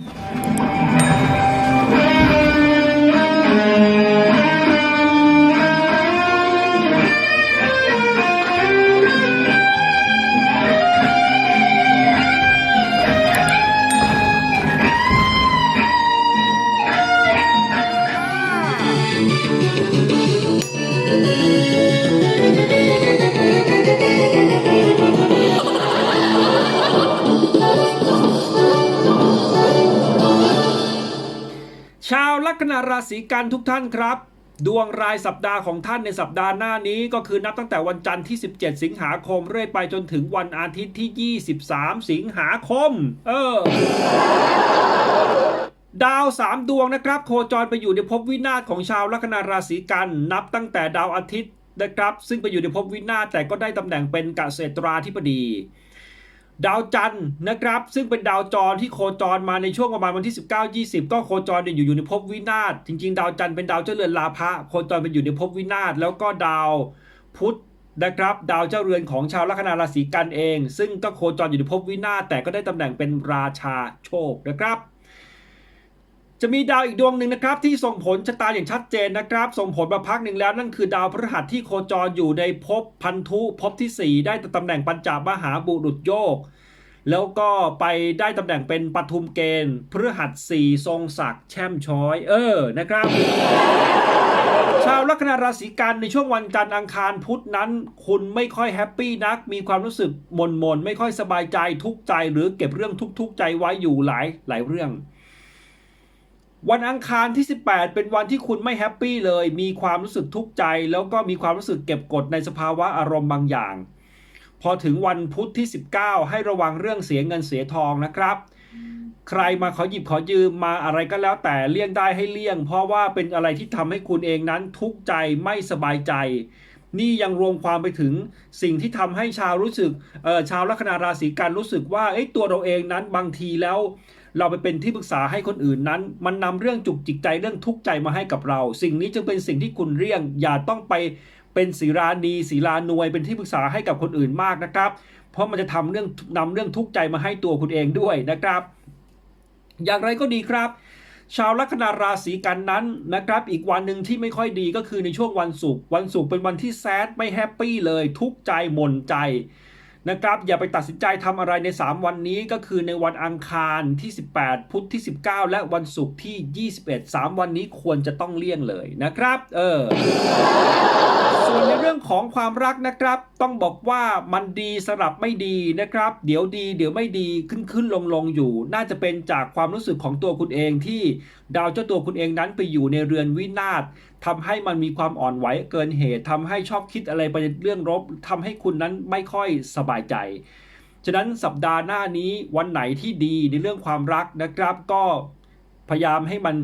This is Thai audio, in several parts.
Yeah. ชาวลัคนาราศีกันทุกท่านครับ ดวงรายสัปดาห์ของท่านในสัปดาห์หน้านี้ก็คือนับตั้งแต่วันจันทร์ที่ 17 สิงหาคม เรื่อยไปจนถึงวันอาทิตย์ที่ 23 สิงหาคม เออ ดาวสามดวงนะครับ โคจรไปอยู่ในภพวินาศของชาวลัคนาราศีกัน นับตั้งแต่ดาวอาทิตย์นะครับ ซึ่งไปอยู่ในภพวินาศแต่ก็ได้ตำแหน่งเป็นเกษตราธิบดี ดาวจันทร์นะครับ ซึ่งเป็นดาวจรที่โคจรมาในช่วงประมาณวันที่ 19 20 ก็โคจรอยู่อยู่ในภพวินาศจริงๆ ดาวจันทร์เป็นดาวเจ้าเรือนลาภะโคจรเป็นอยู่ในภพวินาศแล้วก็ดาวพุธนะครับ ดาวเจ้าเรือนของชาวลัคนาราศีกันเอง ซึ่งก็โคจรอยู่ในภพวินาศแต่ก็ได้ตำแหน่งเป็นราชาโชคนะครับ จะมีดาวอีกดวงหนึ่งนะครับที่ส่งผลชะตาอย่างชัดเจนนะครับ ส่งผลมาพักหนึ่งแล้วนั่นคือดาวพฤหัสที่โคจรอยู่ในภพพันธุภพทีสี่4 ได้ตำแหน่งปัญจมหาบุรุษโยก แล้วก็ไปได้ตำแหน่งเป็นปทุมเกณฑ์พฤหัสสี่ทรงศักดิ์แช่มช้อย เออนะครับ ชาวลัคนาราศีกันในช่วงวันจันทร์อังคารพุธนั้น คุณไม่ค่อยแฮปปี้นัก มีความรู้สึกมนมนๆไม่ค่อยสบายใจทุกใจหรือเก็บเรื่องทุกๆใจไว้อยู่หลายหลายเรื่อง วันอังคารที่ 18 เป็นวันที่คุณไม่แฮปปี้เลย มีความรู้สึกทุกข์ใจ แล้วก็มีความรู้สึกเก็บกดในสภาวะอารมณ์บางอย่าง พอถึงวันพุธที่ 19 ให้ระวังเรื่องเสียเงินเสียทองนะครับ ใครมาขอหยิบขอยืมมาอะไรก็แล้วแต่เลี่ยงได้ให้เลี่ยง เพราะว่าเป็นอะไรที่ทำให้คุณเองนั้นทุกข์ใจไม่สบายใจ นี่ยังรวมความไปถึงสิ่งที่ทำให้ชาวรู้สึกเออชาวลัคนาราศีกันรู้สึกว่าเอ้ตัวเราเองนั้นบางทีแล้ว เราไปเป็นที่ปรึกษาให้คนอื่นนั้น มันนำเรื่องจุกจิกใจเรื่องทุกข์ใจมาให้กับเรา สิ่งนี้จึงเป็นสิ่งที่คุณเลี่ยง อย่าต้องไปเป็นศีรานีศีลานวย เป็นที่ปรึกษาให้กับคนอื่นมากนะครับ เพราะมันจะทำเรื่องนำเรื่องทุกข์ใจมาให้ตัวคุณเองด้วยนะครับ อย่างไรก็ดีครับชาวลัคนาราศีกันนั้นนะครับอีกวันหนึ่งที่ไม่ค่อยดีก็คือในช่วงวันศุกร์วันศุกร์เป็นวันที่แซดไม่แฮปปี้เลยทุกข์ใจหม่นใจ นะครับ อย่าไปตัดสินใจทำอะไรใน 3 วันนี้ก็คือในวันอังคารที่ 18 พุธที่ 19 และวันศุกร์ที่ 21 3 วันนี้ควรจะต้องเลี่ยงเลยนะครับ เออ ส่วนในเรื่องของความรักนะครับ ต้องบอกว่ามันดีสลับไม่ดีนะครับ เดี๋ยวดี เดี๋ยวไม่ดีขึ้นขึ้นลงลงอยู่ น่าจะเป็นจากความรู้สึกของตัวคุณเองที่ ดาวเจ้าตัวคุณเองนั้นไปอยู่ในเรือนวินาศทำให้มันมีความอ่อนไหวเกินเหตุทำให้ชอบคิดอะไรไปเรื่องลบทำให้คุณนั้นไม่ค่อยสบายใจ ฉะนั้นสัปดาห์หน้านี้วันไหนที่ดีในเรื่องความรักนะครับ ก็พยายามให้มัน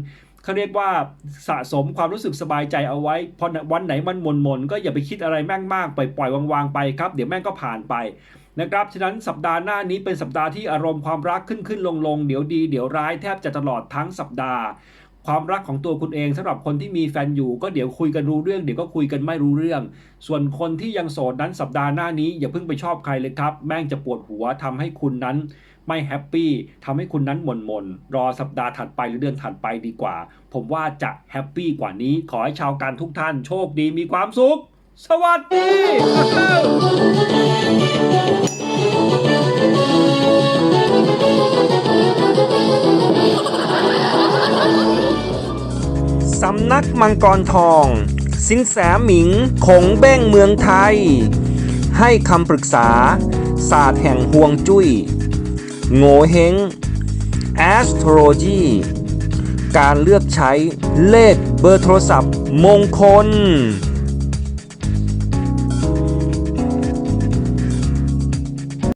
เขาเรียกว่าสะสมความรู้สึกสบายใจเอาไว้พอวันไหนมันหม่นก็อย่าไปคิดอะไรแม่งมากปล่อยปล่อยวางๆไปครับ เดี๋ยวแม่งก็ผ่านไปนะครับ ฉะนั้นสัปดาห์หน้านี้เป็นสัปดาห์ที่อารมณ์ความรักขึ้นขึ้นลงลงเดี๋ยวดี เดี๋ยวร้ายแทบจะตลอดทั้งสัปดาห์ ความรักของตัวคุณเองสำหรับคนที่มีแฟนอยู่ ก็เดี๋ยวคุยกันรู้เรื่องเดี๋ยวก็คุยกันไม่รู้เรื่อง ส่วนคนที่ยังโสดนั้นสัปดาห์หน้านี้อย่าเพิ่งไปชอบใครเลยครับ แม่งจะปวดหัวทำให้คุณนั้นไม่แฮปปี้ทำให้คุณนั้นหม่นหม่นรอสัปดาห์ถัดไปหรือเดือนถัดไปดีกว่า ผมว่าจะแฮปปี้กว่านี้ ขอให้ชาวการทุกท่านโชคดีมีความสุข สวัสดีำนักมังกรทอง สินแสหมิงคงเบ้งเมืองไทย ให้คำปรึกษา ศาสตร์แห่งห่วงจุย้ย โง่เฮง Astrology การเลือกใช้เลขเบอร์โทรศัพท์มงคล